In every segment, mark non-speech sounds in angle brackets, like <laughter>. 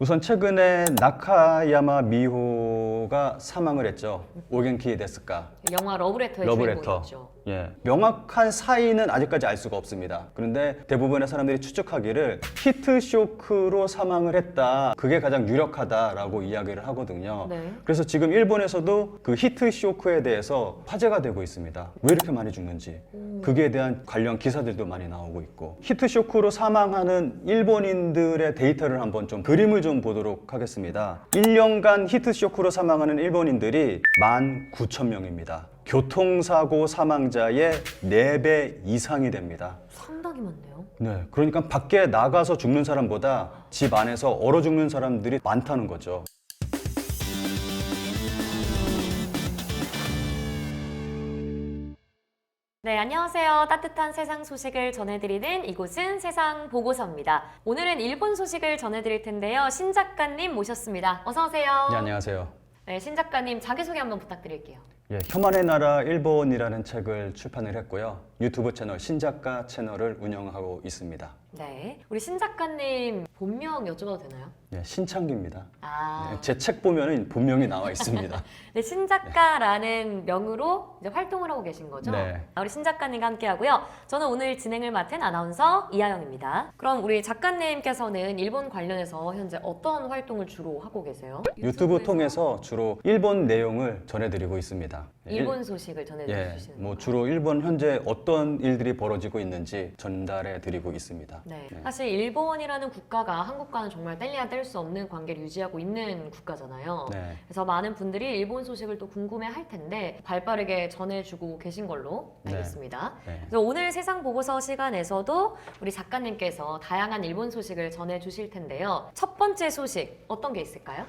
우선 최근에 나카야마 미호 가 사망을 했죠. 오겐키 데스까. 영화 러브레터의 러브레터. 주인공이었죠. 예. 명확한 사인은 아직까지 알 수가 없습니다. 그런데 대부분의 사람들이 추측하기를 히트 쇼크로 사망을 했다. 그게 가장 유력하다라고 이야기를 하거든요. 네. 그래서 지금 일본에서도 그 히트 쇼크에 대해서 화제가 되고 있습니다. 왜 이렇게 많이 죽는지. 그기에 대한 관련 기사들도 많이 나오고 있고. 히트 쇼크로 사망하는 일본인들의 데이터를 한번 좀 그림을 좀 보도록 하겠습니다. 1년간 히트 쇼크로 사망 하는 일본인들이 19,000명입니다. 교통사고 사망자의 4배 이상이 됩니다. 상당히 많네요. 네, 그러니까 밖에 나가서 죽는 사람보다 집 안에서 얼어 죽는 사람들이 많다는 거죠. 네, 안녕하세요. 따뜻한 세상 소식을 전해드리는 이곳은 세상 보고서입니다. 오늘은 일본 소식을 전해드릴 텐데요. 신 작가님 모셨습니다. 어서 오세요. 네, 안녕하세요. 네, 신 작가님 자기소개 한번 부탁드릴게요. 예, 혐한의 나라 일본이라는 책을 출판을 했고요. 유튜브 채널 신작가 채널을 운영하고 있습니다. 네, 우리 신 작가님 본명 여쭤봐도 되나요? 예, 신창기입니다. 아, 제책 보면은 본명이 나와 있습니다. <laughs> 네, 신 작가라는 명으로 이제 활동을 하고 계신 거죠? 네. 아, 우리 신 작가님과 함께 하고요. 저는 오늘 진행을 맡은 아나운서 이하영입니다. 그럼 우리 작가님께서는 일본 관련해서 현재 어떤 활동을 주로 하고 계세요? 유튜브 통해서 주로 일본 내용을 전해드리고 있습니다. 예, 일본 소식을 예, 전해주시는 뭐 건가요? 주로 일본 현재 어떤 일들이 벌어지고 있는지 전달해 드리고 있습니다. 네. 네. 사실 일본이라는 국가가 한국과는 정말 뗄래야 뗄 수 없는 관계를 유지하고 있는 국가잖아요. 네. 그래서 많은 분들이 일본 소식을 또 궁금해 할 텐데 발빠르게 전해주고 계신 걸로 네. 알겠습니다. 네. 그래서 오늘 세상 보고서 시간에서도 우리 작가님께서 다양한 일본 소식을 전해주실 텐데요. 첫 번째 소식 어떤 게 있을까요?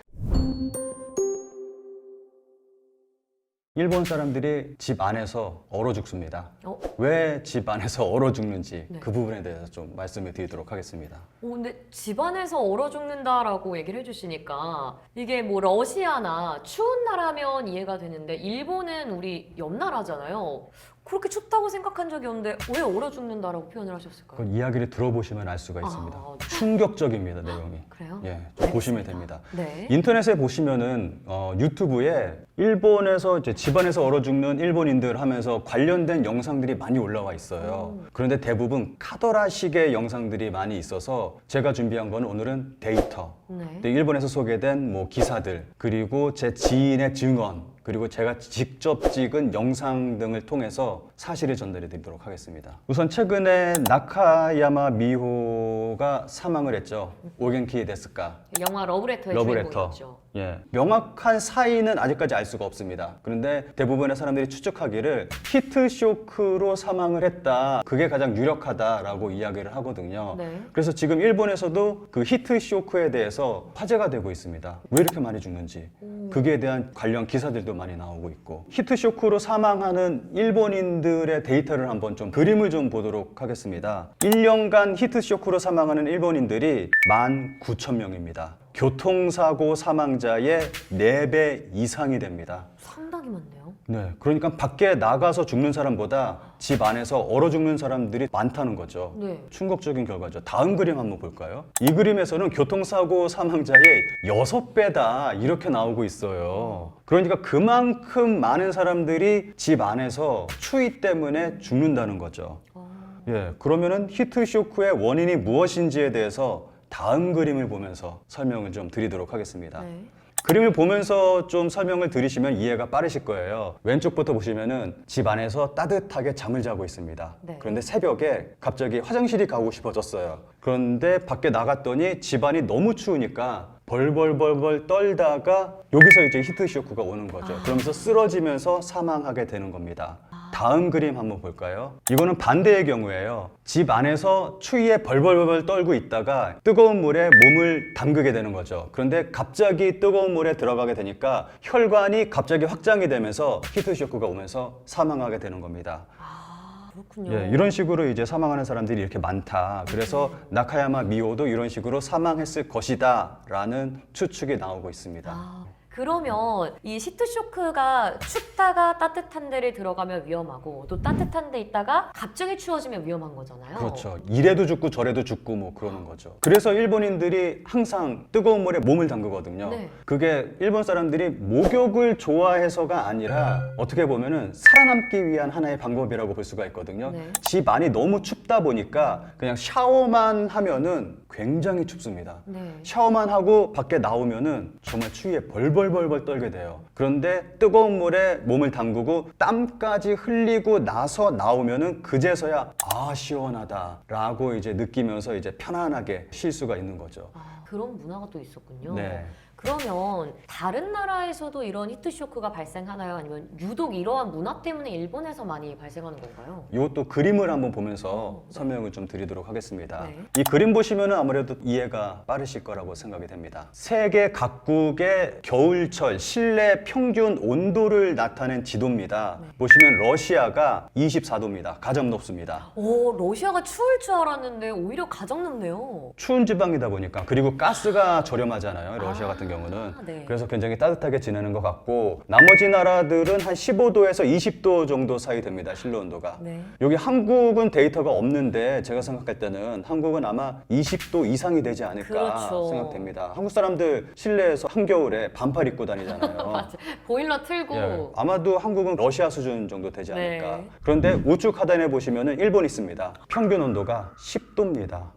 일본 사람들이 집 안에서 얼어 죽습니다. 어? 왜 집 안에서 얼어 죽는지 네. 그 부분에 대해서 좀 말씀을 드리도록 하겠습니다. 어, 근데 집안에서 얼어 죽는다라고 얘기를 해주시니까 이게 뭐 러시아나 추운 나라면 이해가 되는데 일본은 우리 옆 나라잖아요. 그렇게 춥다고 생각한 적이 없는데 왜 얼어 죽는다라고 표현을 하셨을까요? 그 이야기를 들어보시면 알 수가 있습니다. 아, 충격적입니다, 내용이. 그래요? 예, 좀 보시면. 됩니다. 네. 인터넷에 보시면은 어, 유튜브에 일본에서 이제 집안에서 얼어 죽는 일본인들 하면서 관련된 영상들이 많이 올라와 있어요. 그런데 대부분 카더라식의 영상들이 많이 있어서 제가 준비한 건 오늘은 데이터. 네. 근데 일본에서 소개된 뭐 기사들 그리고 제 지인의 증언 그리고 제가 직접 찍은 영상 등을 통해서 사실을 전달해 드리도록 하겠습니다. 우선 최근에 나카야마 미호가 사망을 했죠. 오겐키 데스까. 영화 러브레터의 러브레터. 주인공이었죠. 예. 명확한 사인은 아직까지 알 수가 없습니다. 그런데 대부분의 사람들이 추측하기를 히트 쇼크로 사망을 했다. 그게 가장 유력하다라고 이야기를 하거든요. 네. 그래서 지금 일본에서도 그 히트 쇼크에 대해서 화제가 되고 있습니다. 왜 이렇게 많이 죽는지. 그기에 대한 관련 기사들도 많이 나오고 있고. 히트 쇼크로 사망하는 일본인들의 데이터를 한번 좀 그림을 좀 보도록 하겠습니다. 1년간 히트 쇼크로 사망하는 일본인들이 19,000명입니다. 교통사고 사망자의 4배 이상이 됩니다. 상당히 많네요. 네. 그러니까 밖에 나가서 죽는 사람보다 집 안에서 얼어 죽는 사람들이 많다는 거죠. 네. 충격적인 결과죠. 다음 그림 한번 볼까요? 이 그림에서는 교통사고 사망자의 6배다 이렇게 나오고 있어요. 그러니까 그만큼 많은 사람들이 집 안에서 추위 때문에 죽는다는 거죠. 어, 예, 그러면은 히트 쇼크의 원인이 무엇인지에 대해서 다음 그림을 보면서 설명을 좀 드리도록 하겠습니다. 네. 그림을 보면서 좀 설명을 들으시면 이해가 빠르실 거예요. 왼쪽부터 보시면은 집 안에서 따뜻하게 잠을 자고 있습니다. 네. 그런데 새벽에 갑자기 화장실이 가고 싶어졌어요. 그런데 밖에 나갔더니 집안이 너무 추우니까 벌벌벌벌 떨다가 여기서 이제 히트 쇼크가 오는 거죠. 그러면서 쓰러지면서 사망하게 되는 겁니다. 다음 그림 한번 볼까요? 이거는 반대의 경우예요. 집 안에서 추위에 벌벌벌 떨고 있다가 뜨거운 물에 몸을 담그게 되는 거죠. 그런데 갑자기 뜨거운 물에 들어가게 되니까 혈관이 갑자기 확장이 되면서 히트 쇼크가 오면서 사망하게 되는 겁니다. 아, 그렇군요. 예, 이런 식으로 이제 사망하는 사람들이 이렇게 많다. 그래서 나카야마 미오도 이런 식으로 사망했을 것이다라는 추측이 나오고 있습니다. 아, 그러면 이 시트 쇼크가 춥다가 따뜻한 데를 들어가면 위험하고 또 따뜻한 데 있다가 갑자기 추워지면 위험한 거잖아요. 그렇죠. 이래도 죽고 저래도 죽고 뭐 그러는 거죠. 그래서 일본인들이 항상 뜨거운 물에 몸을 담그거든요. 네. 그게 일본 사람들이 목욕을 좋아해서가 아니라 어떻게 보면은 살아남기 위한 하나의 방법이라고 볼 수가 있거든요. 네. 집 안이 너무 춥다 보니까 그냥 샤워만 하면은 굉장히 춥습니다. 네. 샤워만 하고 밖에 나오면은 정말 추위에 벌벌벌벌 떨게 돼요. 그런데 뜨거운 물에 몸을 담그고 땀까지 흘리고 나서 나오면은 그제서야 아 시원하다라고 이제 느끼면서 이제 편안하게 쉴 수가 있는 거죠. 아, 그런 문화가 또 있었군요. 네. 그러면 다른 나라에서도 이런 히트 쇼크가 발생하나요? 아니면 유독 이러한 문화 때문에 일본에서 많이 발생하는 건가요? 이것도 그림을 한번 보면서 설명을 좀 드리도록 하겠습니다. 네. 이 그림 보시면은 아무래도 이해가 빠르실 거라고 생각이 됩니다. 세계 각국의 겨울철 실내 평균 온도를 나타낸 지도입니다. 네. 보시면 러시아가 24도입니다. 가장 높습니다. 오, 러시아가 추울 줄 알았는데 오히려 가장 높네요. 추운 지방이다 보니까 그리고 가스가 저렴하잖아요. 러시아 아, 같은 경우 는. 네. 그래서 굉장히 따뜻하게 지내는 것 같고 나머지 나라들은 한 15도에서 20도 정도 사이 됩니다. 실내 온도가. 네. 여기 한국은 데이터가 없는데 제가 생각할 때는 한국은 아마 20도 이상이 되지 않을까 그렇죠. 생각됩니다. 한국 사람들 실내에서 한겨울에 반팔 입고 다니잖아요. <laughs> 보일러 틀고 예, 아마도 한국은 러시아 수준 정도 되지 네. 않을까. 그런데 우측 하단에 보시면은 일본 있습니다. 평균 온도가 10도입니다.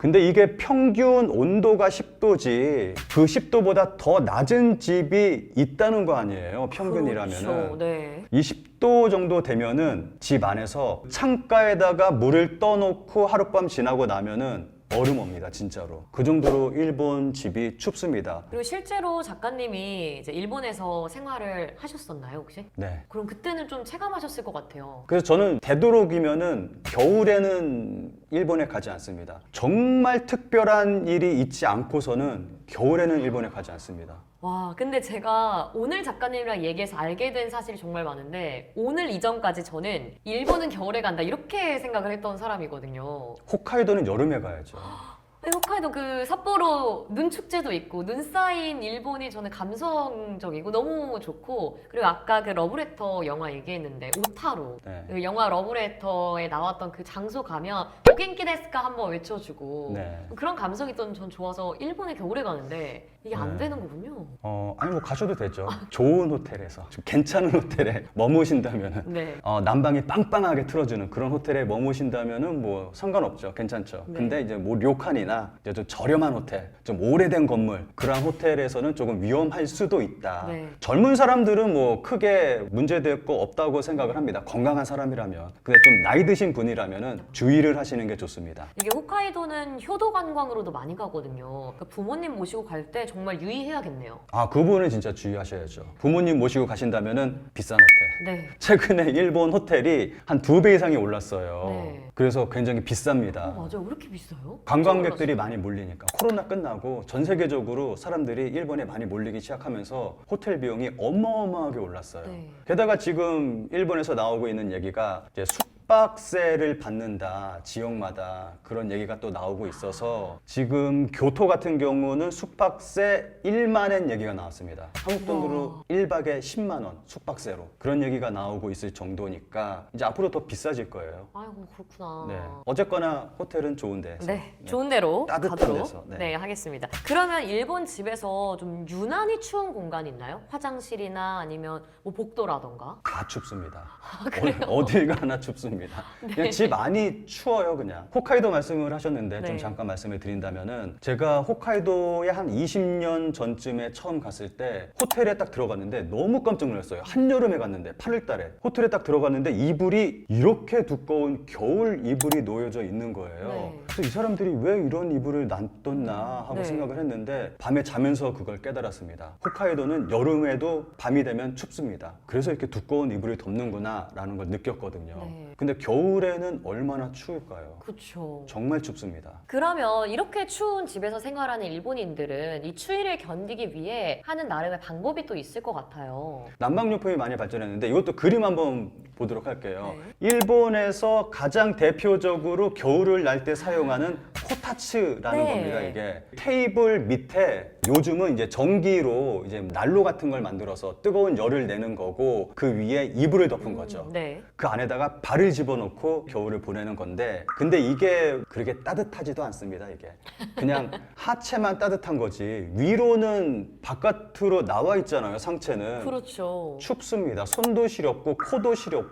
근데 이게 평균 온도가 10도지 그 10도보다 더 낮은 집이 있다는 거 아니에요. 평균이라면은. 그렇죠. 네. 20도 정도 되면은 집 안에서 창가에다가 물을 떠놓고 하룻밤 지나고 나면은 얼음 옵니다, 진짜로. 그 정도로 일본 집이 춥습니다. 그리고 실제로 작가님이 이제 일본에서 생활을 하셨었나요, 혹시? 네. 그럼 그때는 좀 체감하셨을 것 같아요. 그래서 저는 되도록이면은 겨울에는 일본에 가지 않습니다. 정말 특별한 일이 있지 않고서는 겨울에는 일본에 가지 않습니다. 와, 근데 제가 오늘 작가님이랑 얘기해서 알게 된 사실이 정말 많은데 오늘 이전까지 저는 일본은 겨울에 간다 이렇게 생각을 했던 사람이거든요. 호카이도는 여름에 가야죠. 근데 홋카이도 그 삿포로 눈 축제도 있고 눈 쌓인 일본이 저는 감성적이고 너무 좋고 그리고 아까 그 러브레터 영화 얘기했는데 오타루 네. 그 영화 러브레터에 나왔던 그 장소 가면 오겐키 데스까 한번 외쳐주고 네. 그런 감성이 또전 좋아서 일본에 겨울에 가는데 이게 안 네. 되는 거군요. 어, 아니 뭐 가셔도 되죠. 좋은 호텔에서 좀 괜찮은 호텔에 머무신다면은 네. 어, 난방이 빵빵하게 틀어주는 그런 호텔에 머무신다면은 뭐 상관없죠. 괜찮죠. 네. 근데 이제 뭐 료칸이나 이제 좀 저렴한 호텔, 좀 오래된 건물 그런 호텔에서는 조금 위험할 수도 있다. 네. 젊은 사람들은 뭐 크게 문제될 거 없다고 생각을 합니다. 건강한 사람이라면. 근데 좀 나이 드신 분이라면은 주의를 하시는 게 좋습니다. 이게 홋카이도는 효도 관광으로도 많이 가거든요. 그러니까 부모님 모시고 갈 때 정말 유의해야겠네요. 아, 그 부분은 진짜 주의하셔야죠. 부모님 모시고 가신다면은 비싼 호텔. 네. 최근에 일본 호텔이 한 두 배 이상이 올랐어요. 네. 그래서 굉장히 어, 비쌉니다. 맞아요. 왜 이렇게 비싸요? 관광객들이 많이 몰리니까 코로나 끝나고 전 세계적으로 사람들이 일본에 많이 몰리기 시작하면서 호텔 비용이 어마어마하게 올랐어요. 네. 게다가 지금 일본에서 나오고 있는 얘기가 이제 숙 박세를 받는다 지역마다 그런 얘기가 또 나오고 있어서 지금 교토 같은 경우는 숙박세 1만엔 얘기가 나왔습니다. 한국 돈으로 1박에 10만 원 숙박세로 그런 얘기가 나오고 있을 정도니까 이제 앞으로 더 비싸질 거예요. 아이고 그렇구나. 네. 어쨌거나 호텔은 좋은 데서. 네, 좋은 대로 따뜻한 가도록 데서, 네. 네. 하겠습니다. 그러면 일본 집에서 좀 유난히 추운 공간 있나요? 화장실이나 아니면 뭐 복도라던가? 다 춥습니다. 아, 그래요? 네. 어, 어딜 가나 춥습니다. <laughs> 그냥 집 안이 추워요, 그냥. 홋카이도 말씀을 하셨는데 좀 네. 잠깐 말씀을 드린다면은 제가 홋카이도에 한 20년 전쯤에 처음 갔을 때 호텔에 딱 들어갔는데 너무 깜짝 놀랐어요. 한여름에 갔는데 8월 달에 호텔에 딱 들어갔는데 이불이 이렇게 두꺼운 겨울 이불이 놓여져 있는 거예요. 네. 그래서 이 사람들이 왜 이런 이불을 놔뒀나 하고 네. 생각을 했는데 밤에 자면서 그걸 깨달았습니다. 홋카이도는 여름에도 밤이 되면 춥습니다. 그래서 이렇게 두꺼운 이불을 덮는구나라는 걸 느꼈거든요. 네. 근데 근데 겨울에는 얼마나 추울까요? 그쵸. 정말 춥습니다. 그러면 이렇게 추운 집에서 생활하는 일본인들은 이 추위를 견디기 위해 하는 나름의 방법이 또 있을 것 같아요. 난방용품이 많이 발전했는데 이것도 그림 한번 보도록 할게요. 네. 일본에서 가장 대표적으로 겨울을 날 때 사용하는 코타츠라는 네. 겁니다. 이게 테이블 밑에 요즘은 이제 전기로 이제 난로 같은 걸 만들어서 뜨거운 열을 내는 거고 그 위에 이불을 덮은 거죠. 네. 그 안에다가 발을 집어넣고 겨울을 보내는 건데 근데 이게 그렇게 따뜻하지도 않습니다 이게 그냥 <laughs> 하체만 따뜻한 거지 위로는 바깥으로 나와 있잖아요 상체는 그렇죠. 춥습니다 손도 시렵고 코도 시렵고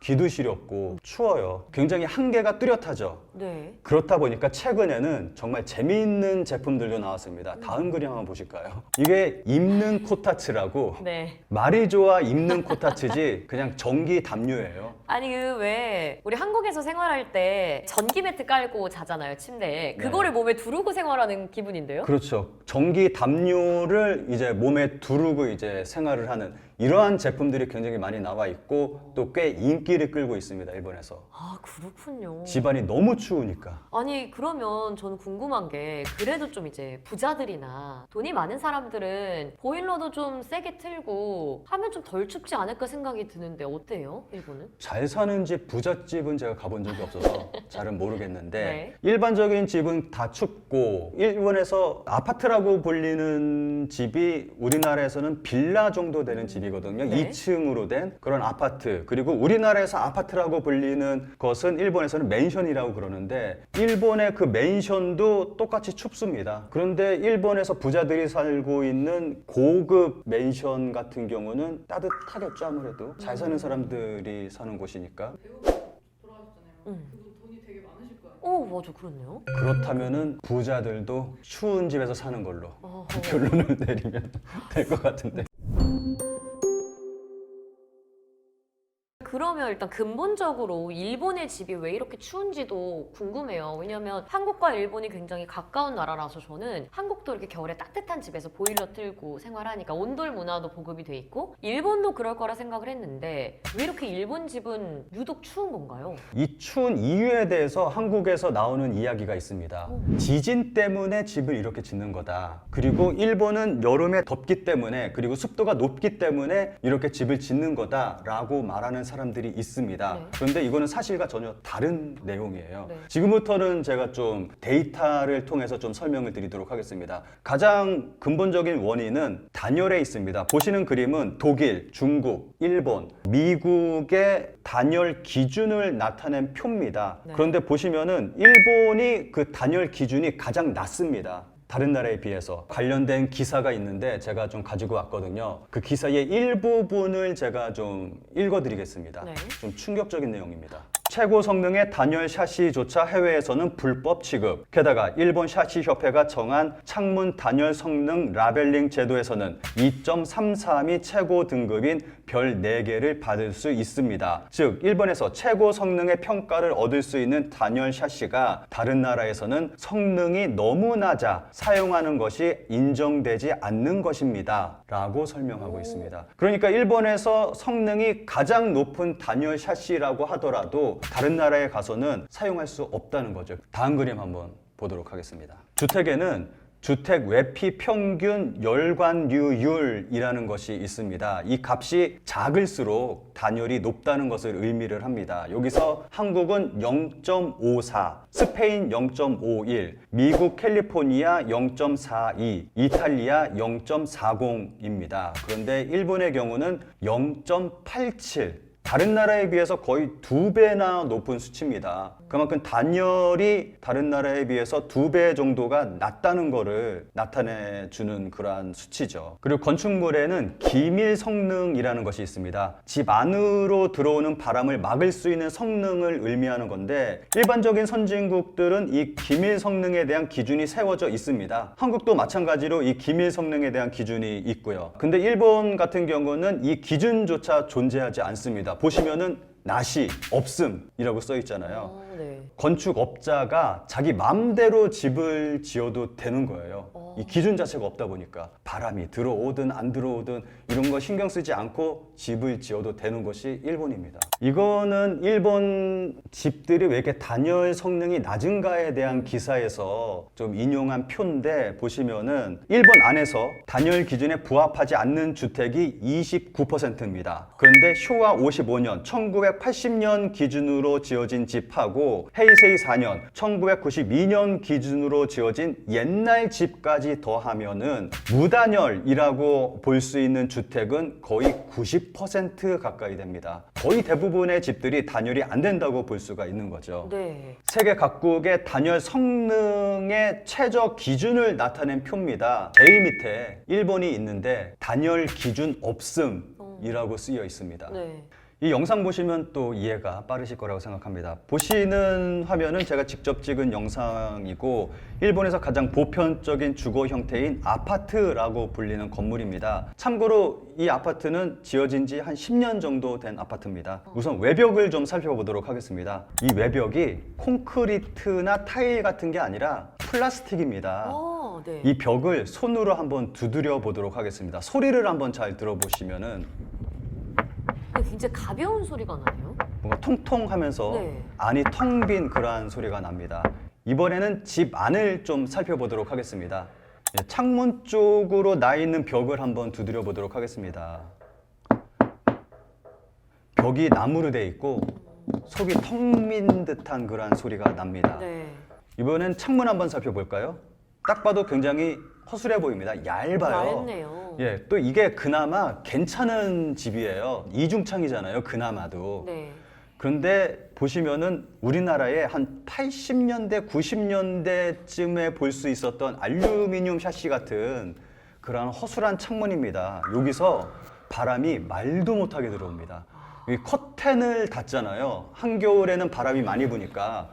귀도 시렵고 추워요. 굉장히 한계가 뚜렷하죠 네. 그렇다 보니까 최근에는 정말 재미있는 제품들도 나왔습니다 다음 그림 한번 보실까요 이게 입는 코타츠라고 <laughs> 네. 말이 좋아 입는 코타츠지 그냥 전기 담요예요. 아니 그 왜 우리 한국에서 생활할 때 전기 매트 깔고 자잖아요 침대에 네. 그거를 몸에 두르고 생활하는 기분인데요? 그렇죠. 전기 담요를 이제 몸에 두르고 이제 생활을 하는 이러한 제품들이 굉장히 많이 나와 있고 또 꽤 인기를 끌고 있습니다. 일본에서. 아 그렇군요. 집안이 너무 추우니까. 아니 그러면 저는 궁금한 게 그래도 좀 이제 부자들이나 돈이 많은 사람들은 보일러도 좀 세게 틀고 하면 좀 덜 춥지 않을까 생각이 드는데 어때요 일본은? 잘 사는 집 부잣집은 제가 가본 적이 없어서 <laughs> 잘은 모르겠는데 네. 일반적인 집은 다 춥고 일본에서 아파트라고 불리는 집이 우리나라에서는 빌라 정도 되는 집이거든요. 네. 2층으로 된 그런 아파트 그리고 우리나라에서 아파트라고 불리는 것은 일본에서는 맨션이라고 그러는데 일본의 그 맨션도 똑같이 춥습니다. 그런데 일본에서 부자들이 살고 있는 고급 맨션 같은 경우는 따뜻하겠죠 아무래도 잘 사는 사람들이 사는 곳이니까 응. 그분 돈이 되게 많으실 거예요. 어 맞아 그렇네요. 그렇다면은 부자들도 추운 집에서 사는 걸로 어, <laughs> 결론을 내리면 될 것 같은데 그러면 일단 근본적으로 일본의 집이 왜 이렇게 추운지도 궁금해요. 왜냐면 한국과 일본이 굉장히 가까운 나라라서 저는 한국도 이렇게 겨울에 따뜻한 집에서 보일러 틀고 생활하니까 온돌 문화도 보급이 돼 있고 일본도 그럴 거라 생각을 했는데 왜 이렇게 일본 집은 유독 추운 건가요? 이 추운 이유에 대해서 한국에서 나오는 이야기가 있습니다. 지진 때문에 집을 이렇게 짓는 거다. 그리고 일본은 여름에 덥기 때문에 그리고 습도가 높기 때문에 이렇게 집을 짓는 거다라고 말하는 사람 들이 있습니다. 네. 그런데 이거는 사실과 전혀 다른 내용이에요. 네. 지금부터는 제가 좀 데이터를 통해서 좀 설명을 드리도록 하겠습니다. 가장 근본적인 원인은 단열에 있습니다. 보시는 그림은 독일, 중국, 일본, 미국의 단열 기준을 나타낸 표입니다. 네. 그런데 보시면은 일본이 그 단열 기준이 가장 낮습니다. 다른 나라에 비해서 관련된 기사가 있는데 제가 좀 가지고 왔거든요. 그 기사의 일부분을 제가 좀 읽어드리겠습니다. 네. 좀 충격적인 내용입니다. 최고 성능의 단열 샤시조차 해외에서는 불법 취급. 게다가 일본 샤시 협회가 정한 창문 단열 성능 라벨링 제도에서는 2.33이 최고 등급인 별 4개를 받을 수 있습니다. 즉, 일본에서 최고 성능의 평가를 얻을 수 있는 단열 샤시가 다른 나라에서는 성능이 너무 낮아 사용하는 것이 인정되지 않는 것입니다. 라고 설명하고 있습니다. 그러니까 일본에서 성능이 가장 높은 단열 샤시라고 하더라도 다른 나라에 가서는 사용할 수 없다는 거죠. 다음 그림 한번 보도록 하겠습니다. 주택에는 주택 외피 평균 열관류율이라는 것이 있습니다. 이 값이 작을수록 단열이 높다는 것을 의미를 합니다. 여기서 한국은 0.54, 스페인 0.51, 미국 캘리포니아 0.42, 이탈리아 0.40입니다. 그런데 일본의 경우는 0.87. 다른 나라에 비해서 거의 두 배나 높은 수치입니다. 그만큼 단열이 다른 나라에 비해서 두 배 정도가 낮다는 것을 나타내 주는 그러한 수치죠. 그리고 건축물에는 기밀 성능이라는 것이 있습니다. 집 안으로 들어오는 바람을 막을 수 있는 성능을 의미하는 건데 일반적인 선진국들은 이 기밀 성능에 대한 기준이 세워져 있습니다. 한국도 마찬가지로 이 기밀 성능에 대한 기준이 있고요. 근데 일본 같은 경우는 이 기준조차 존재하지 않습니다. 보시면은 나시, 없음이라고 써 있잖아요. 어, 네. 건축업자가 자기 마음대로 집을 지어도 되는 거예요. 어. 이 기준 자체가 없다 보니까 바람이 들어오든 안 들어오든 이런 거 신경 쓰지 않고 집을 지어도 되는 것이 일본입니다. 이거는 일본 집들이 왜 이렇게 단열 성능이 낮은가에 대한 기사에서 좀 인용한 표인데 보시면은 일본 안에서 단열 기준에 부합하지 않는 주택이 29%입니다. 그런데 쇼와 55년, 1980년 기준으로 지어진 집하고 헤이세이 4년, 1992년 기준으로 지어진 옛날 집까지 더하면은 무단열이라고 볼 수 있는 주택은 거의 90% 가까이 됩니다. 거의 대부분의 집들이 단열이 안 된다고 볼 수가 있는 거죠. 네. 세계 각국의 단열 성능의 최저 기준을 나타낸 표입니다. 제일 밑에 일본이 있는데 단열 기준 없음이라고 쓰여 있습니다. 네. 이 영상 보시면 또 이해가 빠르실 거라고 생각합니다. 보시는 화면은 제가 직접 찍은 영상이고 일본에서 가장 보편적인 주거 형태인 아파트라고 불리는 건물입니다. 참고로 이 아파트는 지어진 지 한 10년 정도 된 아파트입니다. 우선 외벽을 좀 살펴보도록 하겠습니다. 이 외벽이 콘크리트나 타일 같은 게 아니라 플라스틱입니다. 어, 네. 이 벽을 손으로 한번 두드려 보도록 하겠습니다. 소리를 한번 잘 들어보시면은 굉장히 가벼운 소리가 나네요. 뭔가 통통하면서 네. 안이 텅 빈 그러한 소리가 납니다. 이번에는 집 안을 좀 살펴보도록 하겠습니다. 예, 창문 쪽으로 나 있는 벽을 한번 두드려 보도록 하겠습니다. 벽이 나무로 돼 있고 속이 텅빈 듯한 그러한 소리가 납니다. 네. 이번엔 창문 한번 살펴볼까요? 딱 봐도 굉장히 허술해 보입니다. 얇아요. 얇네요. 예, 또 이게 그나마 괜찮은 집이에요. 이중창이잖아요. 그나마도. 네. 그런데 보시면은 우리나라에 한 80년대, 90년대쯤에 볼 수 있었던 알루미늄 샤시 같은 그런 허술한 창문입니다. 여기서 바람이 말도 못하게 들어옵니다. 이 커튼을 닫잖아요. 한겨울에는 바람이 많이 부니까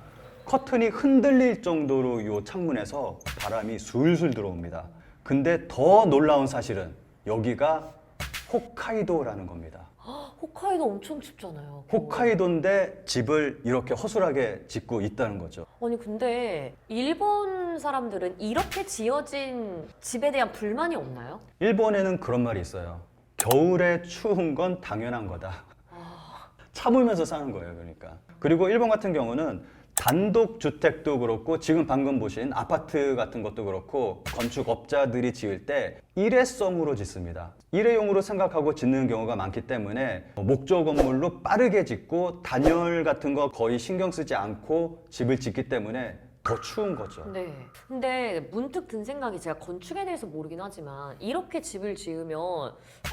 커튼이 흔들릴 정도로 이 창문에서 바람이 술술 들어옵니다. 근데 더 놀라운 사실은 여기가 홋카이도라는 겁니다. <gasps> 홋카이도 엄청 춥잖아요. 홋카이도인데 집을 이렇게 허술하게 짓고 있다는 거죠. 아니 근데 일본 사람들은 이렇게 지어진 집에 대한 불만이 없나요? 일본에는 그런 말이 있어요. 겨울에 추운 건 당연한 거다. 아. <laughs> 참으면서 사는 거예요, 그러니까. 그리고 일본 같은 경우는 단독 주택도 그렇고 지금 방금 보신 아파트 같은 것도 그렇고 건축업자들이 지을 때 일회성으로 짓습니다. 일회용으로 생각하고 짓는 경우가 많기 때문에 목조 건물로 빠르게 짓고 단열 같은 거 거의 신경 쓰지 않고 집을 짓기 때문에 더 추운 거죠. 네. 근데 문득 든 생각이 제가 건축에 대해서 모르긴 하지만 이렇게 집을 지으면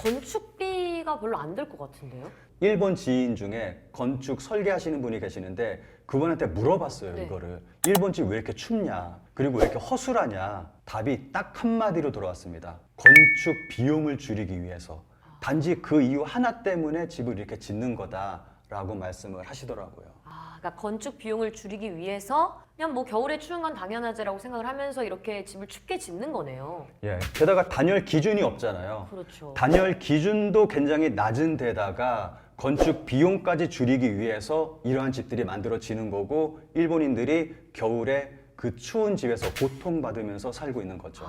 건축비가 별로 안 들 것 같은데요? 일본 지인 중에 건축 설계하시는 분이 계시는데 그분한테 물어봤어요 네. 이거를. 일본 집 왜 이렇게 춥냐? 그리고 왜 이렇게 허술하냐? 답이 딱 한마디로 돌아왔습니다. 건축 비용을 줄이기 위해서. 단지 그 이유 하나 때문에 집을 이렇게 짓는 거다라고 말씀을 하시더라고요. 아, 그러니까 건축 비용을 줄이기 위해서 그냥 뭐 겨울에 추운 건 당연하지라고 생각을 하면서 이렇게 집을 춥게 짓는 거네요. 예 게다가 단열 기준이 없잖아요. 그렇죠. 단열 기준도 굉장히 낮은 데다가 건축 비용까지 줄이기 위해서 이러한 집들이 만들어지는 거고 일본인들이 겨울에 그 추운 집에서 고통받으면서 살고 있는 거죠.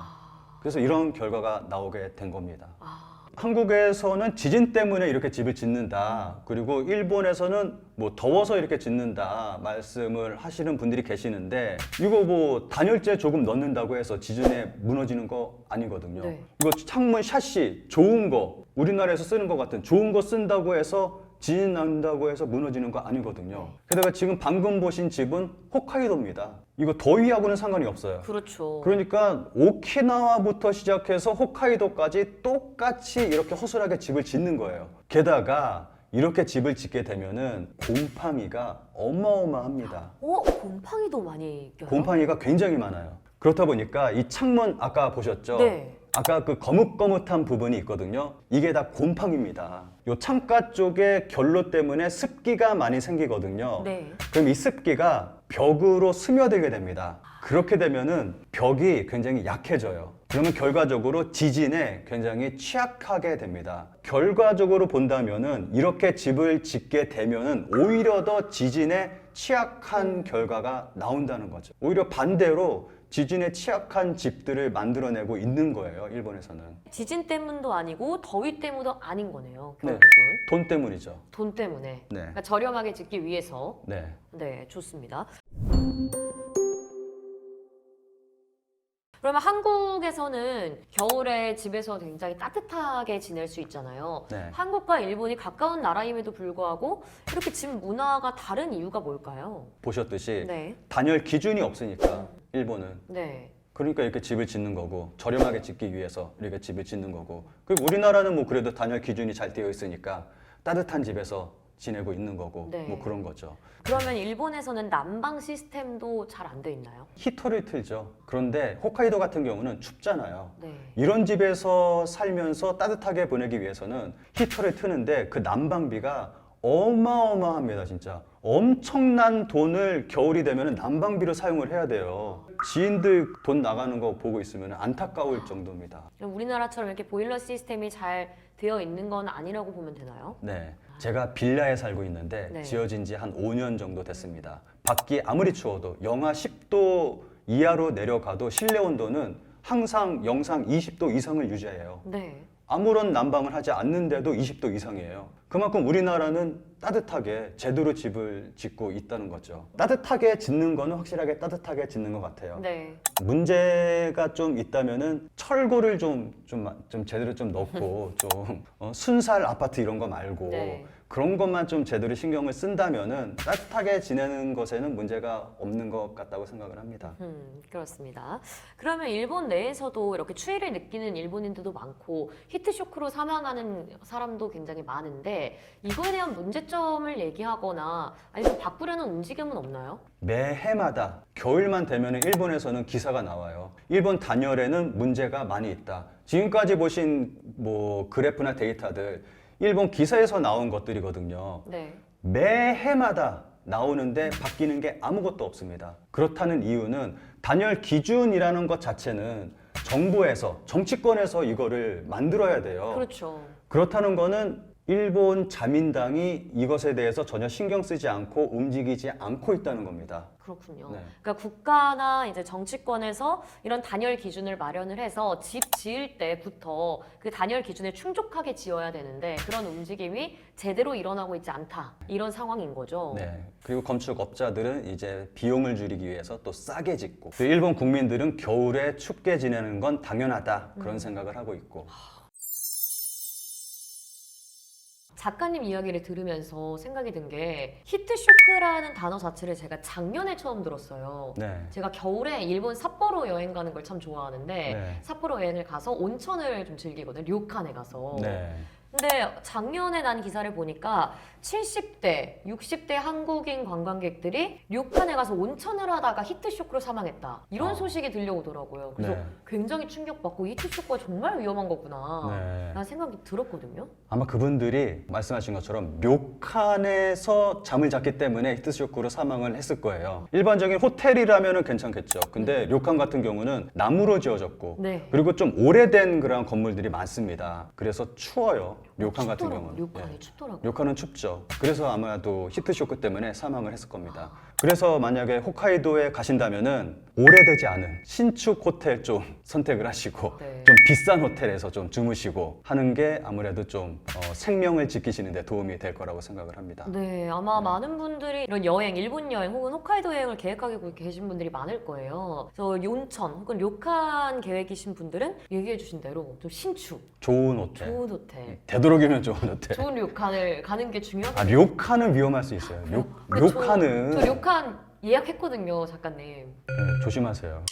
그래서 이런 결과가 나오게 된 겁니다. 아, 한국에서는 지진 때문에 이렇게 집을 짓는다. 그리고 일본에서는 뭐 더워서 이렇게 짓는다 말씀을 하시는 분들이 계시는데 이거 뭐 단열재 조금 넣는다고 해서 지진에 무너지는 거 아니거든요. 네. 이거 창문 샤시 좋은 거 우리나라에서 쓰는 것 같은 좋은 거 쓴다고 해서 지진 난다고 해서 무너지는 거 아니거든요. 게다가 지금 방금 보신 집은 홋카이도입니다. 이거 더위하고는 상관이 없어요. 그렇죠. 그러니까 오키나와부터 시작해서 홋카이도까지 똑같이 이렇게 허술하게 집을 짓는 거예요. 게다가 이렇게 집을 짓게 되면은 곰팡이가 어마어마합니다. 어, 곰팡이도 많이 껴요? 곰팡이가 굉장히 많아요. 그렇다 보니까 이 창문 아까 보셨죠? 네. 아까 그 거뭇거뭇한 부분이 있거든요. 이게 다 곰팡입니다. 요 창가 쪽에 결로 때문에 습기가 많이 생기거든요. 네. 그럼 이 습기가 벽으로 스며들게 됩니다. 그렇게 되면은 벽이 굉장히 약해져요. 그러면 결과적으로 지진에 굉장히 취약하게 됩니다. 결과적으로 본다면은 이렇게 집을 짓게 되면은 오히려 더 지진에 취약한 결과가 나온다는 거죠. 오히려 반대로 지진에 취약한 집들을 만들어내고 있는 거예요. 일본에서는 지진 때문도 아니고 더위 때문도 아닌 거네요. 네. 결국은 돈 때문이죠. 돈 때문에 네, 그러니까 저렴하게 짓기 위해서 네. 네 좋습니다. 그러면 한국에서는 겨울에 집에서 굉장히 따뜻하게 지낼 수 있잖아요. 네. 한국과 일본이 가까운 나라임에도 불구하고 이렇게 집 문화가 다른 이유가 뭘까요? 보셨듯이 네, 단열 기준이 없으니까 일본은 네, 그러니까 이렇게 집을 짓는 거고 저렴하게 짓기 위해서 이렇게 집을 짓는 거고 그리고 우리나라는 뭐 그래도 단열 기준이 잘 되어 있으니까 따뜻한 집에서 지내고 있는 거고 네. 뭐 그런 거죠. 그러면 일본에서는 난방 시스템도 잘 안 돼 있나요? 히터를 틀죠. 그런데 홋카이도 같은 경우는 춥잖아요. 네. 이런 집에서 살면서 따뜻하게 보내기 위해서는 히터를 트는데 그 난방비가 어마어마합니다, 진짜. 엄청난 돈을 겨울이 되면 난방비로 사용을 해야 돼요. 지인들 돈 나가는 거 보고 있으면 안타까울 정도입니다. 그럼 우리나라처럼 이렇게 보일러 시스템이 잘 되어 있는 건 아니라고 보면 되나요? 네. 제가 빌라에 살고 있는데 네. 지어진 지 한 5년 정도 됐습니다. 밖이 아무리 추워도 영하 10도 이하로 내려가도 실내 온도는 항상 영상 20도 이상을 유지해요. 네. 아무런 난방을 하지 않는데도 20도 이상이에요. 그만큼 우리나라는 따뜻하게 제대로 집을 짓고 있다는 거죠. 따뜻하게 짓는 거는 확실하게 따뜻하게 짓는 것 같아요. 네. 문제가 좀 있다면은 철골을 좀, 좀, 좀 제대로 좀 넣고 <laughs> 좀 어, 순살 아파트 이런 거 말고 네. 그런 것만 좀 제대로 신경을 쓴다면은 따뜻하게 지내는 것에는 문제가 없는 것 같다고 생각을 합니다. 음, 그렇습니다. 그러면 일본 내에서도 이렇게 추위를 느끼는 일본인들도 많고 히트쇼크로 사망하는 사람도 굉장히 많은데 이거에 대한 문제점을 얘기하거나 아니면 바꾸려는 움직임은 없나요? 매해마다 겨울만 되면 일본에서는 기사가 나와요. 일본 단열에는 문제가 많이 있다. 지금까지 보신 뭐 그래프나 데이터들 일본 기사에서 나온 것들이거든요. 네. 매해마다 나오는데 바뀌는 게 아무것도 없습니다. 그렇다는 이유는 단열 기준이라는 것 자체는 정부에서 정치권에서 이거를 만들어야 돼요. 그렇죠. 그렇다는 거는 일본 자민당이 이것에 대해서 전혀 신경 쓰지 않고 움직이지 않고 있다는 겁니다. 그렇군요. 네. 그러니까 국가나 이제 정치권에서 이런 단열 기준을 마련을 해서 집 지을 때부터 그 단열 기준에 충족하게 지어야 되는데 그런 움직임이 제대로 일어나고 있지 않다. 이런 상황인 거죠. 네. 그리고 건축업자들은 이제 비용을 줄이기 위해서 또 싸게 짓고 또 일본 국민들은 겨울에 춥게 지내는 건 당연하다 그런 생각을 하고 있고 작가님 이야기를 들으면서 생각이 든 게 히트 쇼크라는 단어 자체를 제가 작년에 처음 들었어요. 네. 제가 겨울에 일본 삿포로 여행 가는 걸 참 좋아하는데 네. 삿포로 여행을 가서 온천을 좀 즐기거든요. 료칸에 가서. 네. 근데 작년에 난 기사를 보니까 70대, 60대 한국인 관광객들이 료칸에 가서 온천을 하다가 히트쇼크로 사망했다. 이런 아. 소식이 들려오더라고요. 그래서 네. 굉장히 충격받고 히트쇼크가 정말 위험한 거구나. 네. 라는 생각이 들었거든요. 아마 그분들이 말씀하신 것처럼 료칸에서 잠을 잤기 때문에 히트쇼크로 사망을 했을 거예요. 일반적인 호텔이라면 괜찮겠죠. 근데 료칸 같은 경우는 나무로 지어졌고 네. 그리고 좀 오래된 그런 건물들이 많습니다. 그래서 추워요. 료칸 같은 춥더라고요. 경우는. 료칸이 예. 춥더라고요. 료칸은 춥죠. 그래서 아마도 히트 쇼크 때문에 사망을 했을 겁니다. 그래서 만약에 홋카이도에 가신다면은 오래되지 않은 신축 호텔 좀 <laughs> 선택을 하시고 네. 좀 비싼 호텔에서 좀 주무시고 하는 게 아무래도 좀 어, 생명을 지키시는데 도움이 될 거라고 생각을 합니다. 네, 아마 많은 분들이 이런 여행, 일본 여행 혹은 홋카이도 여행을 계획하고 계신 분들이 많을 거예요. 그래서 온천 혹은 료칸 계획이신 분들은 얘기해 주신 대로 좀 신축, 좋은 호텔. 좋은 호텔, 되도록이면 좋은 호텔. 좋은 료칸을 가는 게 중요하다. 아, 료칸은 위험할 수 있어요. 료, 료칸은 저 료칸 예약했거든요, 작가님. 네, 조심하세요.